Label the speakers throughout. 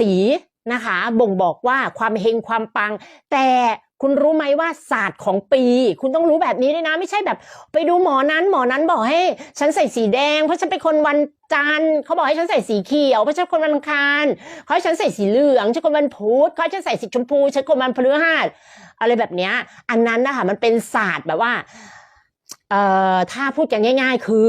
Speaker 1: สีนะคะ บ่งบอกว่าความเฮงความปัง แต่คุณรู้ไหมว่าศาสตร์ของปี คุณต้องรู้แบบนี้ด้วยนะ ไม่ใช่แบบ ไปดูหมอนั้นหมอนั้นบอกให้ ฉันใส่สีแดง เพราะฉันเป็นคนวันจันทร์เขาบอกให้ฉันใส่สีเขียวเพราะฉันคนวันอังคารเขาให้ฉันใส่สีเหลืองฉันคนวันพุธเขาให้ฉันใส่สีชมพูฉันคนวันพฤหัสอะไรแบบเนี้ยอันนั้นนะคะมันเป็นศาสตร์แบบว่าเอ่อถ้าพูดกันง่าย ๆ คือ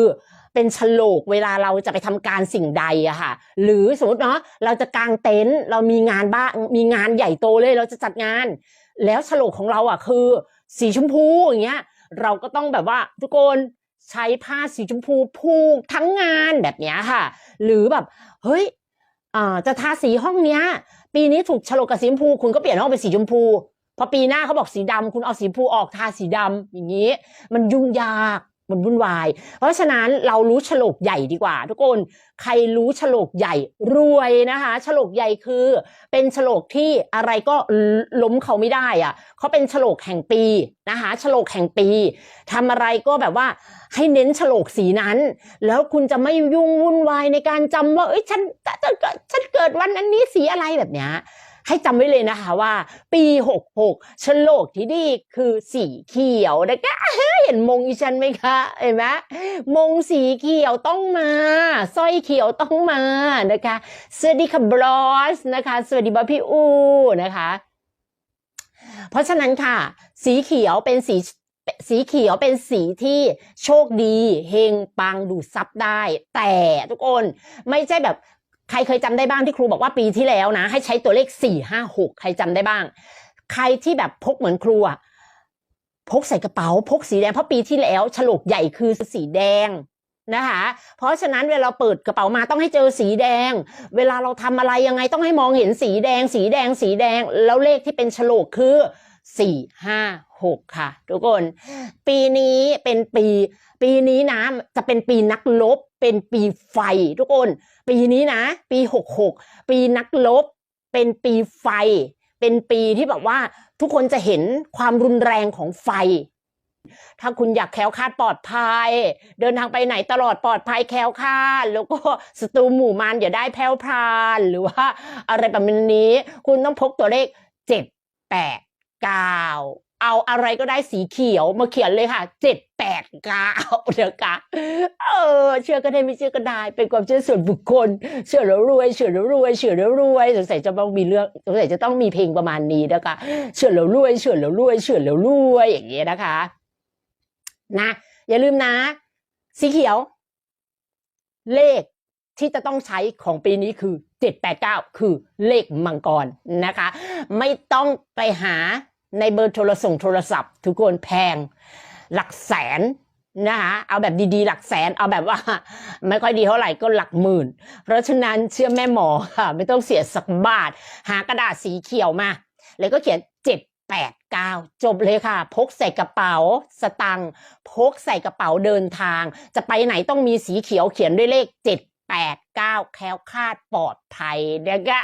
Speaker 1: เป็นฉลกเวลาเราจะไปทำการสิ่งใดอะค่ะ หรือสมมติเนาะเราจะกางเต็นท์เรามีงานบ้างมีงานใหญ่โตเลยเราจะจัดงาน แล้วฉลกของเราอะคือสีชมพูอย่างเงี้ยเราก็ต้องแบบว่าทุกคนใช้ผ้าสีชมพูผูกทั้งงานแบบเนี้ยค่ะ หรือแบบเฮ้ยจะทาสีห้องเนี้ย ปีนี้ถูกฉลกกับสีชมพู คุณก็เปลี่ยนห้องเป็นสีชมพูพอปีหน้าเขาบอกสีดำคุณเอาสีชมพูออกทาสีดำอย่างนี้ มันยุ่งยาก มันวุ่นวาย เพราะฉะนั้นเรารู้ฉลกใหญ่ดีกว่า ทุกคนใครรู้ฉลกใหญ่รวยนะคะฉลกใหญ่คือ เป็นฉลกที่อะไรก็ล้มเขาไม่ได้อะเขาเป็นฉลกแห่งปีนะคะฉลกแห่งปีทำอะไรก็แบบว่าให้เน้นฉลกสีนั้น แล้วคุณจะไม่ยุ่งวุ่นวายในการจำว่าเอ้ยฉันจะจะจะฉันเกิดวันอันนี้สีอะไรแบบเนี้ย ให้จำไว้เลยนะคะว่า ปีหกหกฉลกที่ดีคือสีเขียวนะคะเห็นมงอีฉันไหมคะเห็นไหมมงสีเขียวต้องมาสร้อยเขียวต้องมานะคะสวัสดีค่ะบลอสนะคะสวัสดีบอสพี่อูนะคะเพราะฉะนั้นค่ะ สีเขียวเป็นสีสีเขียวเป็นสีที่โชคดี เฮงปังดูดซับได้ แต่ทุกคนไม่ใช่แบบ ใครเคยจำได้บ้างที่ครูบอกว่าปีที่แล้วนะ ให้ใช้ตัวเลขสี่ห้าหกใครจำได้บ้าง ใครที่แบบพกเหมือนครูอะพกใส่กระเป๋า พกสีแดงเพราะปีที่แล้วฉลกใหญ่คือสีแดงนะคะ เพราะฉะนั้นเวลาเปิดกระเป๋ามาต้องให้เจอสีแดง เวลาเราทำอะไรยังไงต้องให้มองเห็นสีแดง สีแดง สีแดง แล้วเลขที่เป็นฉลกคือสี่ห้าหกค่ะ ทุกคน ปีนี้เป็นปี ปีนี้นะจะเป็นปีนักลบ เป็นปีไฟทุกคน ปีนี้นะ ปีหกหกปีนักลบ เป็นปีไฟ เป็นปีที่แบบว่าทุกคนจะเห็นความรุนแรงของไฟ ถ้าคุณอยากแคล้วคลาดปลอดภัย เดินทางไปไหนตลอดปลอดภัยแคล้วคลาด แล้วก็ศัตรูหมู่มารอย่าได้แพร่วพรานหรือว่าอะไรแบบนี้ คุณต้องพกตัวเลขเจ็ดแปดเก้า เอาอะไรก็ได้สีเขียวมาเขียนเลยค่ะเจ็ดแปดเก้าเดี๋ยวกะเออ เชื่อก็ได้ไม่เชื่อก็ได้ เป็นความเชื่อส่วนบุคคล เชื่อแล้วรวยเชื่อแล้วรวยเชื่อแล้วรวยสงสัยจะต้องมีเรื่องสงสัยจะต้องมีเพลงประมาณนี้นะคะเชื่อแล้วรวยเชื่อแล้วรวยเชื่อแล้วรวยอย่างเงี้ยนะคะ นะ อย่าลืมนะ สีเขียว เลขที่จะต้องใช้ของปีนี้คือ 789 คือเลขมังกรนะคะ ไม่ต้องไปหา ในเบอร์โทรส่งโทรศัพท์ ทุกคนแพง หลักแสนนะคะเอาแบบดีๆ หลักแสนเอาแบบว่า ไม่ค่อยดีเท่าไหร่ก็หลักหมื่น เพราะฉะนั้นเชื่อแม่หมอค่ะ ไม่ต้องเสียสักบาท หากระดาษสีเขียวมา แล้วก็เขียน7 8 9จบเลยค่ะ พกใส่กระเป๋าสตังค์พกใส่กระเป๋าเดินทาง จะไปไหนต้องมีสีเขียวเขียนด้วยเลข7 8 9แคล้วคลาดปลอดภัยนะคะ